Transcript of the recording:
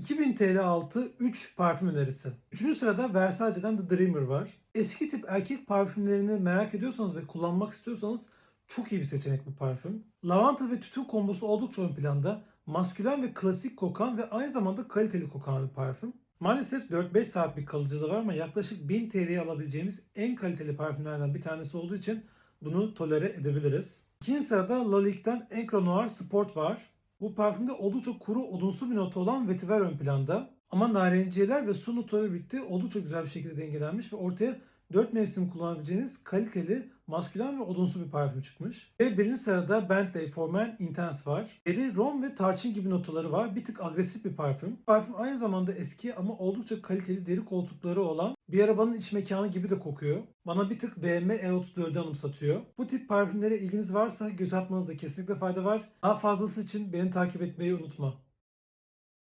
2000 TL altı 3 parfüm önerisi. Üçüncü sırada Versace'den The Dreamer var. Eski tip erkek parfümlerini merak ediyorsanız ve kullanmak istiyorsanız çok iyi bir seçenek bu parfüm. Lavanta ve tütün kombosu oldukça ön planda. Maskülen ve klasik kokan ve aynı zamanda kaliteli kokan bir parfüm. Maalesef 4-5 saat bir kalıcılığı var ama yaklaşık 1000 TL'ye alabileceğimiz en kaliteli parfümlerden bir tanesi olduğu için bunu tolere edebiliriz. İkinci sırada Lalique'den Encre Noir Sport var. Bu parfümde oldukça kuru odunsu bir nota olan vetiver ön planda. Ama narenciyeler ve su notaları birlikte oldukça güzel bir şekilde dengelenmiş ve ortaya 4 mevsim kullanabileceğiniz kaliteli, maskülen ve odunsu bir parfüm çıkmış. Ve birinci sırada Bentley For Intense var. Deri, rom ve tarçın gibi notaları var. Bir tık agresif bir parfüm. Parfüm aynı zamanda eski ama oldukça kaliteli deri koltukları olan bir arabanın iç mekanı gibi de kokuyor. Bana bir tık BMW E34'ü anımsatıyor. Bu tip parfümlere ilginiz varsa göz atmanızda kesinlikle fayda var. Daha fazlası için beni takip etmeyi unutma.